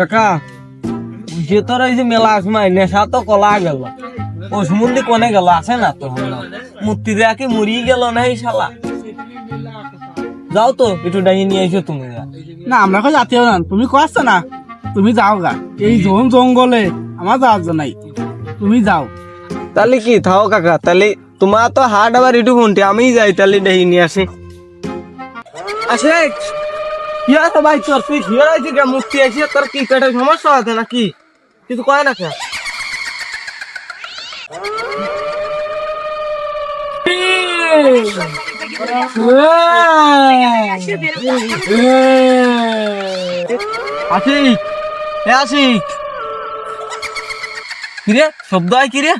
কাকা যে তোর এই যে মেলা আসমাই নেশা তো কলা গেল। ও সমুদ্রে কোনে গেল আছে না তো মূর্তি দেয়া কি মরিয়ে গেল না এই শালা? যাও তো একটু ডাইয়ে নিয়ে এসো তুমি। না আমরা এখন যাতেও না। তুমি কষ্ট না? তুমি যাও গা। এই জন জঙ্গলে আমার যাওয়ার জন্য নাই। তুমি যাও। তাহলে কি থাও কাকা তাহলে তোমার তো হাট আবার একটু ঘন্টে আমি যাই তাহলে ডাইয়ে নিয়ে আসি। আসে কি আছে ভাই তোর তুই হিয়ার আছে কে মূর্তি আছে তোর কি পেটে সমস্যা আছে নাকি কিছু কয় না কে আশিক এ আশিক কিরে শব্দ হয় কিরে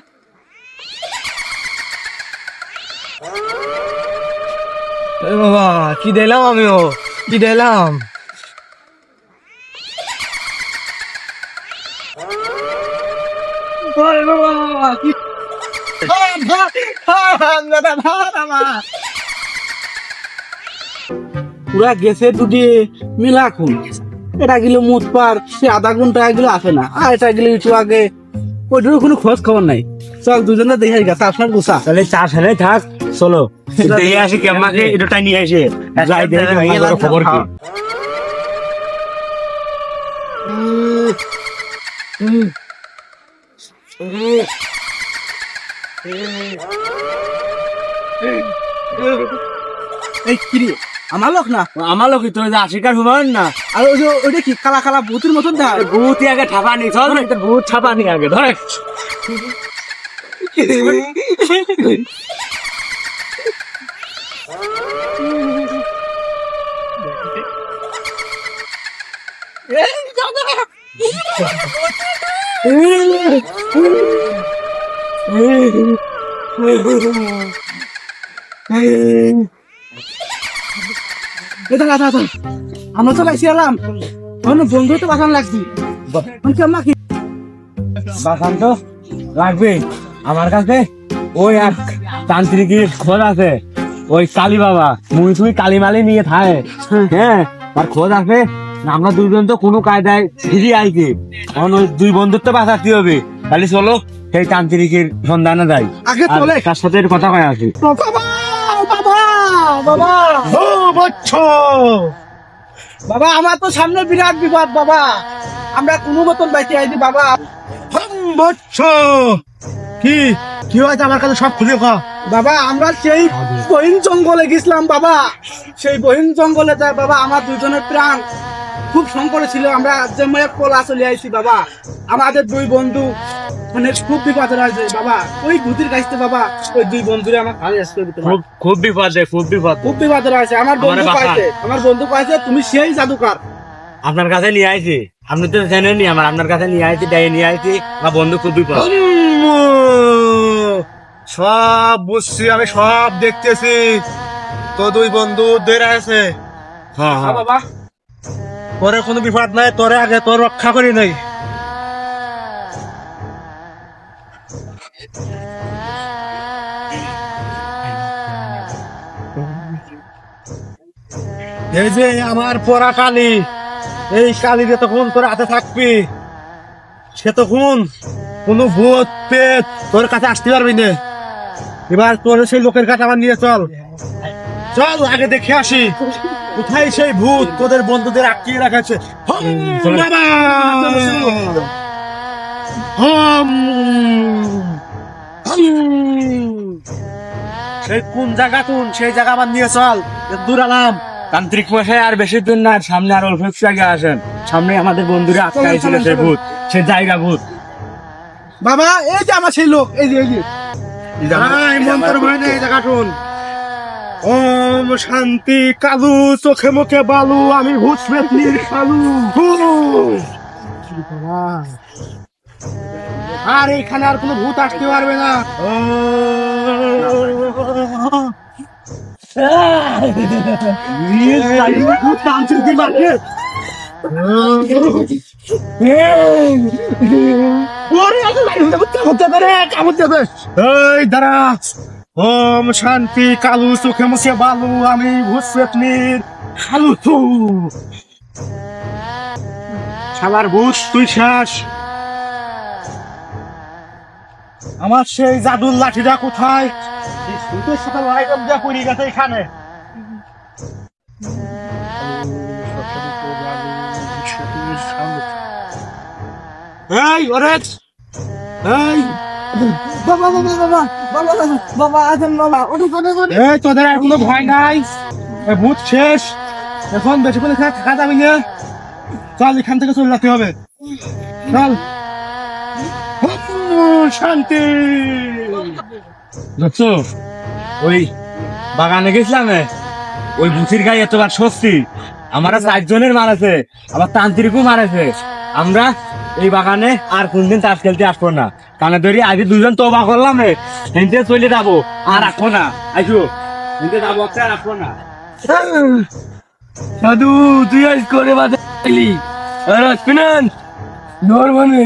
এ বাবা কি দিলাম আমিও কি দিলাম। পুরা গেছে দুটি মিলা খুন। এটা গেলে মুত পার সে আধা ঘণ্টা এগুলো আসে না। আর এটা গেলে একটু আগে ওইটারও কোনো খোঁজ খবর নাই। চল দুজনে দেখে গেছে আপনার গুছা। তাহলে চার সালে থাক। চলো। দেখে আসি কেমনাকে এটা নিয়ে আসে যাই দেখে খবর কি? এই কিরে আমার লোক না? আমার তো আশিকার না? আর ওই যে ওইটা কি কালা কালা ভূতের মতন আগে চল। না ভূত আগে ধরে আমরা তো লাইছি এলাম বন্ধু তো লাগছি বাসান তো লাগবে আমার কাছে ওই এক তান্ত্রিকের খোঁজ আছে। ওই কালী বাবা মুই তুই কালী মালি নিয়ে থাকে হ্যাঁ আর খোঁজ আছে? আমরা দুইজন তো কোনো কায়দায় ফিরে আইছি। এখন ওই দুই বন্ধুত্ব বাঁচাতে হবে। তাহলে চলো সেই তান্ত্রিকের সন্ধানে যাই। আগে চলে। তার সাথে কথা কয়ে আসি বাবা আমার তো সামনে বিরাট বিপদ বাবা। আমরা কোনো মতন বাইতে আইছি বাবা। কি? কি হয়েছে? আমার কাছে সব খুলে খা বাবা আমরা সেই বহিন জঙ্গলে গেছিলাম বাবা। সেই বহিন জঙ্গলে যায় বাবা আমার দুজনের প্রাণ খুব সংকটে ছিল। আমরা যে মেয়ে কোলা চলে আইছি বাবা। আমাদের দুই বন্ধু মানে খুব বিপদে রয়েছে বাবা। ওই ভূতির কাছে বাবা ওই দুই বন্ধুরে আমার ভালো আসতে খুব খুব বিপদে খুব বিপদ। খুব বিপদে রয়েছে আমার বন্ধু। পাইছে। আমার বন্ধু পাইছে তুমি সেই জাদুকার। আপনার কাছে নিয়ে আইছি। আপনি তো জানেননি আমার আপনার কাছে নিয়ে আইছি ডাই নিয়ে আইছি আমার বন্ধু খুব বিপদ। সব বুঝছি আমি সব দেখতেছি। তো দুই বন্ধু ধরে আছে। হ্যাঁ হ্যাঁ। বাবা। তোরে কোনো বিপদ নাই তোরে আগে তোর রক্ষা করি নাই। এই যে আমার পরা কালি এই কালীরে তখন তোর হাতে থাকবি। সে তখন কোনো ভূত পেট তোর কাছে আসতে পারবি না। এবার তোর সেই লোকের কাছে আমার নিয়ে চল। চল আগে দেখে আসি। কোথায় সেই ভূত? তোদের বন্ধুদের আটকিয়ে রাখাছে! সেই কোন জায়গা কোন? সেই জায়গা আমার নিয়ে চল। দূর আলাম। তান্ত্রিক মশাই আর বেশি দিন না সামনে আর অল্প আগে আসেন। সামনে আমাদের বন্ধুরা আটকাই ছিল চলেন, সে ভূত সে জায়গা ভূত। বাবা এই যে আমার সেই লোক এই যে এই যে। ওম শান্তি কালু চোখে মুখে বালু আমি ভূত পেতনির কালু হু। আর এখানে আর কোনো ভূত আসতে পারবে না। ভূত এই ওম শান্তি, কালু চোখে মুখে বালু, আমি ভূত খালু তু। শালার ভূত, তুই শেষ আমার সেই জাদুর লাঠিটা কোথায়? লড়াই করতে গেছে এখানে। এই অরেজ এই! বাবা বাবা বাবা বাবা বাবা বাবা আছেন বাবা ওঠো ওঠো ওঠো। এই তোদের আর কোনো ভয় নাই। ভূত শেষ। এখন বেশিক্ষণ এখানে থাকা যাবে না। চল এখান থেকে চলে যেতে হবে। চল। শান্তি! বুঝছ ওই বাগানে গেছিলাম ওই বুসির গায়ে এতবার স্বস্তি। আমার চারজনের মারাছে আবার তান্ত্রিকও মারাছে আমরা এই বাগানে আর কোনদিন তাস খেলতে আসব না। কানে ধরি আগে দুজন তোবা করলাম রে। হেনতে চলে যাব, আর আসব না। আইসো হেনতে যাব আর আসব না। সাধু, তুই আজ করে বাজাইলি আর আসবি না। নর মানে।